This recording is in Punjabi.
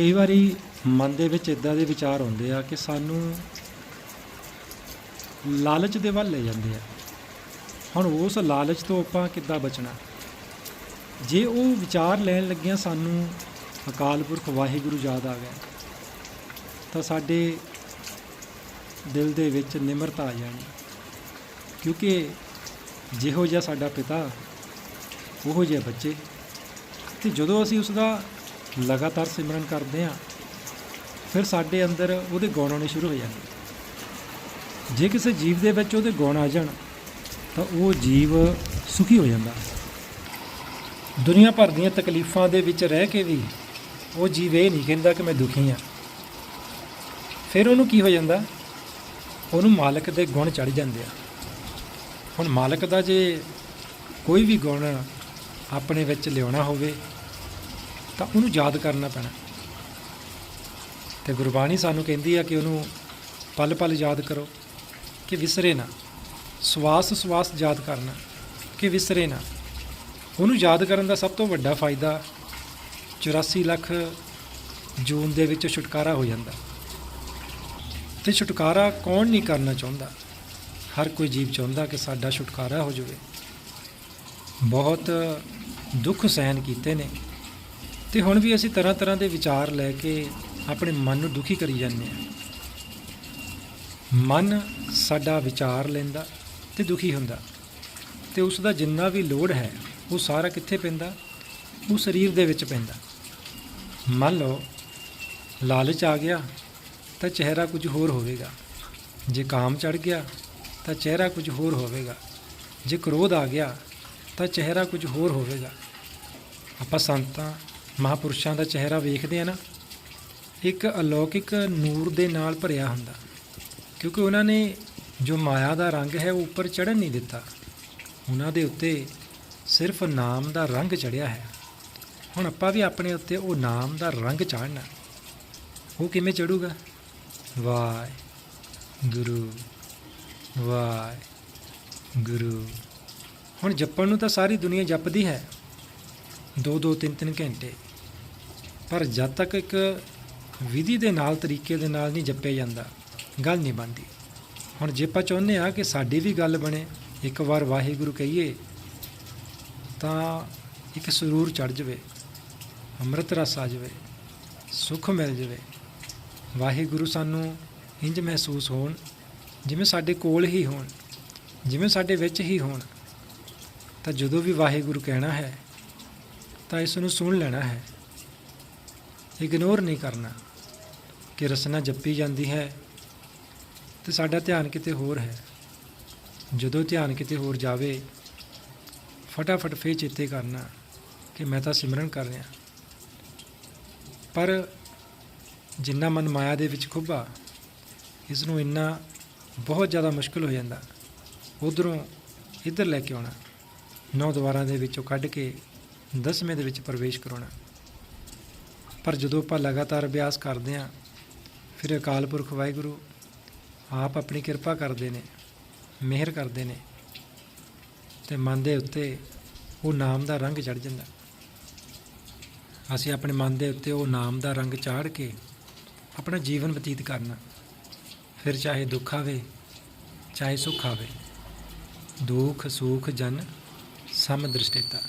ਕਈ ਵਾਰੀ ਮਨ ਦੇ ਵਿੱਚ ਇਦਾਂ ਦੇ ਵਿਚਾਰ ਆਉਂਦੇ ਆ ਕਿ ਸਾਨੂੰ ਲਾਲਚ ਦੇ ਵੱਲ ਲੈ ਜਾਂਦੇ ਆ। ਹੁਣ ਉਸ ਲਾਲਚ ਤੋਂ ਆਪਾਂ ਕਿੱਦਾਂ ਬਚਣਾ? ਜੇ ਉਹ ਵਿਚਾਰ ਲੈਣ ਲੱਗਿਆਂ ਸਾਨੂੰ ਅਕਾਲ ਪੁਰਖ ਵਾਹਿਗੁਰੂ ਯਾਦ ਆ ਗਿਆ, ਤਾਂ ਸਾਡੇ ਦਿਲ ਦੇ ਵਿੱਚ ਨਿਮਰਤਾ ਆ ਜਾਣੀ। ਕਿਉਂਕਿ ਜਿਹੋ ਜਿਹਾ ਸਾਡਾ ਪਿਤਾ, ਉਹੋ ਜਿਹੇ ਬੱਚੇ। ਤੇ ਜਦੋਂ ਅਸੀਂ ਉਸ ਦਾ ਲਗਾਤਾਰ ਸਿਮਰਨ ਕਰਦੇ ਹਾਂ, ਫਿਰ ਸਾਡੇ ਅੰਦਰ ਉਹਦੇ ਗੁਣ ਆਉਣੇ ਸ਼ੁਰੂ ਹੋ ਜਾਂਦੇ। ਜੇ ਕਿਸੇ ਜੀਵ ਦੇ ਵਿੱਚ ਉਹਦੇ ਗੁਣ ਆ ਜਾਣ, ਤਾਂ ਉਹ ਜੀਵ ਸੁਖੀ ਹੋ ਜਾਂਦਾ। ਦੁਨੀਆ ਭਰ ਦੀਆਂ ਤਕਲੀਫਾਂ ਦੇ ਵਿੱਚ ਰਹਿ ਕੇ ਵੀ ਉਹ ਜੀਵ ਇਹ ਨਹੀਂ ਕਹਿੰਦਾ ਕਿ ਮੈਂ ਦੁਖੀ ਹਾਂ। ਫਿਰ ਉਹਨੂੰ ਕੀ ਹੋ ਜਾਂਦਾ? ਉਹਨੂੰ ਮਾਲਕ ਦੇ ਗੁਣ ਚੜ ਜਾਂਦੇ ਆ। ਹੁਣ ਮਾਲਕ ਦਾ ਜੇ ਕੋਈ ਵੀ ਗੁਣ ਆਪਣੇ ਵਿੱਚ ਲਿਆਉਣਾ ਹੋਵੇ ਤਾਂ ਉਹਨੂੰ ਯਾਦ ਕਰਨਾ ਪੈਣਾ। ਤੇ ਗੁਰਬਾਣੀ ਸਾਨੂੰ ਕਹਿੰਦੀ ਆ ਕਿ ਉਹਨੂੰ ਪਲ ਪਲ ਯਾਦ ਕਰੋ ਕਿ ਵਿਸਰੇ ਨਾ। ਸਵਾਸ ਸਵਾਸ ਯਾਦ ਕਰਨਾ ਕਿ ਵਿਸਰੇ ਨਾ। ਉਹਨੂੰ ਯਾਦ ਕਰਨ ਦਾ ਸਭ ਤੋਂ ਵੱਡਾ ਫਾਇਦਾ 84 ਲੱਖ ਜੂਨ ਦੇ ਵਿੱਚ ਛੁਟਕਾਰਾ ਹੋ ਜਾਂਦਾ। ਤੇ ਛੁਟਕਾਰਾ ਕੌਣ ਨਹੀਂ ਕਰਨਾ ਚਾਹੁੰਦਾ? ਹਰ ਕੋਈ ਜੀਵ ਚਾਹੁੰਦਾ ਕਿ ਸਾਡਾ ਛੁਟਕਾਰਾ ਹੋ ਜਾਵੇ। ਬਹੁਤ ਦੁੱਖ ਸਹਿਨ ਕੀਤੇ ਨੇ। ਤੇ ਹੁਣ ਵੀ ਅਸੀਂ ਤਰ੍ਹਾਂ ਤਰ੍ਹਾਂ ਦੇ ਵਿਚਾਰ ਲੈ ਕੇ ਆਪਣੇ ਮਨ ਨੂੰ ਦੁਖੀ ਕਰੀ ਜਾਂਦੇ ਹਾਂ। ਮਨ ਸਾਡਾ ਵਿਚਾਰ ਲੈਂਦਾ ਤੇ ਦੁਖੀ ਹੁੰਦਾ। ਤੇ ਉਸ ਦਾ ਜਿੰਨਾ ਵੀ ਲੋੜ ਹੈ, ਉਹ ਸਾਰਾ ਕਿੱਥੇ ਪੈਂਦਾ? ਉਹ ਸਰੀਰ ਦੇ ਵਿੱਚ ਪੈਂਦਾ। ਮੰਨ ਲਓ, ਲਾਲਚ ਆ ਗਿਆ, ਤਾਂ ਚਿਹਰਾ ਕੁਝ ਹੋਰ ਹੋਵੇਗਾ। ਜੇ ਕਾਮ ਚੜ ਗਿਆ, ਤਾਂ ਚਿਹਰਾ ਕੁਝ ਹੋਰ ਹੋਵੇਗਾ। ਜੇ ਕ੍ਰੋਧ ਆ ਗਿਆ, ਤਾਂ ਚਿਹਰਾ ਕੁਝ ਹੋਰ ਹੋਵੇਗਾ। ਆਪਾਂ ਸੰਤਾਂ ਮਹਾਪੁਰਸ਼ਾਂ ਦਾ ਚਿਹਰਾ ਵੇਖਦੇ ਆ ਨਾ, ਇੱਕ ਅਲੌਕਿਕ ਨੂਰ ਦੇ ਨਾਲ ਭਰਿਆ ਹੁੰਦਾ। ਕਿਉਂਕਿ ਉਹਨਾਂ ਨੇ ਜੋ ਮਾਇਆ ਦਾ ਰੰਗ ਹੈ, ਉਹ ਉੱਪਰ ਚੜਨ ਨਹੀਂ ਦਿੱਤਾ। ਉਹਨਾਂ ਦੇ ਉੱਤੇ ਸਿਰਫ ਨਾਮ ਦਾ ਰੰਗ ਚੜਿਆ ਹੈ। ਹੁਣ ਆਪਾਂ ਵੀ ਆਪਣੇ ਉੱਤੇ ਉਹ ਨਾਮ ਦਾ ਰੰਗ ਚਾੜਨਾ ਉਹ ਕਿਵੇਂ ਚੜੂਗਾ ਵਾਹਿ ਗੁਰੂ ਵਾਹਿ ਗੁਰੂ ਹੁਣ ਜਪਣ ਨੂੰ ਤਾਂ ਸਾਰੀ ਦੁਨੀਆ ਜਪਦੀ ਹੈ। ਦੋ ਦੋ ਤਿੰਨ ਤਿੰਨ ਘੰਟੇ। ਪਰ ਜਦ ਤੱਕ ਇੱਕ ਵਿਧੀ ਦੇ ਨਾਲ, ਤਰੀਕੇ ਦੇ ਨਾਲ ਨਹੀਂ ਜਪਿਆ ਜਾਂਦਾ, ਗੱਲ ਨਹੀਂ ਬਣਦੀ। ਹੁਣ ਜੇ ਆਪਾਂ ਚਾਹੁੰਦੇ ਆ ਕਿ ਸਾਡੀ ਵੀ ਗੱਲ ਬਣੇ, ਇੱਕ ਵਾਰ ਵਾਹਿਗੁਰੂ ਕਹੀਏ, ਤਾਂ ਇੱਕ ਸਰੂਰ ਚੜ ਜਾਵੇ, ਅੰਮ੍ਰਿਤ ਰਸ ਆ ਜਾਵੇ, ਸੁੱਖ ਮਿਲ ਜਾਵੇ। ਵਾਹਿਗੁਰੂ ਸਾਨੂੰ ਇੰਜ ਮਹਿਸੂਸ ਹੋਣ, ਜਿਵੇਂ ਸਾਡੇ ਕੋਲ ਹੀ ਹੋਣ, ਜਿਵੇਂ ਸਾਡੇ ਵਿੱਚ ਹੀ ਹੋਣ। ਤਾਂ ਜਦੋਂ ਵੀ ਵਾਹਿਗੁਰੂ ਕਹਿਣਾ ਹੈ, ਤਾਂ ਇਸ ਨੂੰ ਸੁਣ ਲੈਣਾ ਹੈ। ਇਗਨੋਰ ਨਹੀਂ ਕਰਨਾ ਕਿ ਰਸਨਾ ਜੱਪੀ ਜਾਂਦੀ ਹੈ ਤੇ ਸਾਡਾ ਧਿਆਨ ਕਿਤੇ ਹੋਰ ਹੈ। ਜਦੋਂ ਧਿਆਨ ਕਿਤੇ ਹੋਰ ਜਾਵੇ, ਫਟਾਫਟ ਫੇਰ ਚੇਤੇ ਕਰਨਾ ਕਿ ਮੈਂ ਤਾਂ ਸਿਮਰਨ ਕਰ ਰਿਹਾ। ਪਰ ਜਿੰਨਾ ਮਨ ਮਾਇਆ ਦੇ ਵਿੱਚ ਖੁੱਭਾ ਇਸ ਨੂੰ ਇੰਨਾ ਬਹੁਤ ਜ਼ਿਆਦਾ ਮੁਸ਼ਕਲ ਹੋ ਜਾਂਦਾ। ਉਧਰੋਂ ਇੱਧਰ ਲੈ ਕੇ ਆਉਣਾ, ਨੌ ਦੁਆਰਾਂ ਦੇ ਵਿੱਚੋਂ ਕੱਢ ਕੇ ਦਸਵੇਂ ਦੇ ਵਿੱਚ ਪ੍ਰਵੇਸ਼ ਕਰਾਉਣਾ। ਪਰ ਜਦੋਂ ਆਪਾਂ ਲਗਾਤਾਰ ਅਭਿਆਸ ਕਰਦੇ ਹਾਂ, ਫਿਰ ਅਕਾਲ ਪੁਰਖ ਵਾਹਿਗੁਰੂ ਆਪ ਆਪਣੀ ਕਿਰਪਾ ਕਰਦੇ ਨੇ, ਮਿਹਰ ਕਰਦੇ ਨੇ ਤੇ ਮਨ ਦੇ ਉੱਤੇ ਉਹ ਨਾਮ ਦਾ ਰੰਗ ਚੜ ਜਾਂਦਾ। ਅਸੀਂ ਆਪਣੇ ਮਨ ਦੇ ਉੱਤੇ ਉਹ ਨਾਮ ਦਾ ਰੰਗ ਚਾੜ ਕੇ ਆਪਣਾ ਜੀਵਨ ਬਤੀਤ ਕਰਨਾ, ਫਿਰ ਚਾਹੇ ਦੁੱਖ ਆਵੇ, ਚਾਹੇ ਸੁੱਖ ਆਵੇ, ਦੁੱਖ, ਸੁੱਖ, ਜਨ, ਸਮ ਦ੍ਰਿਸ਼ਟਿਤਾ।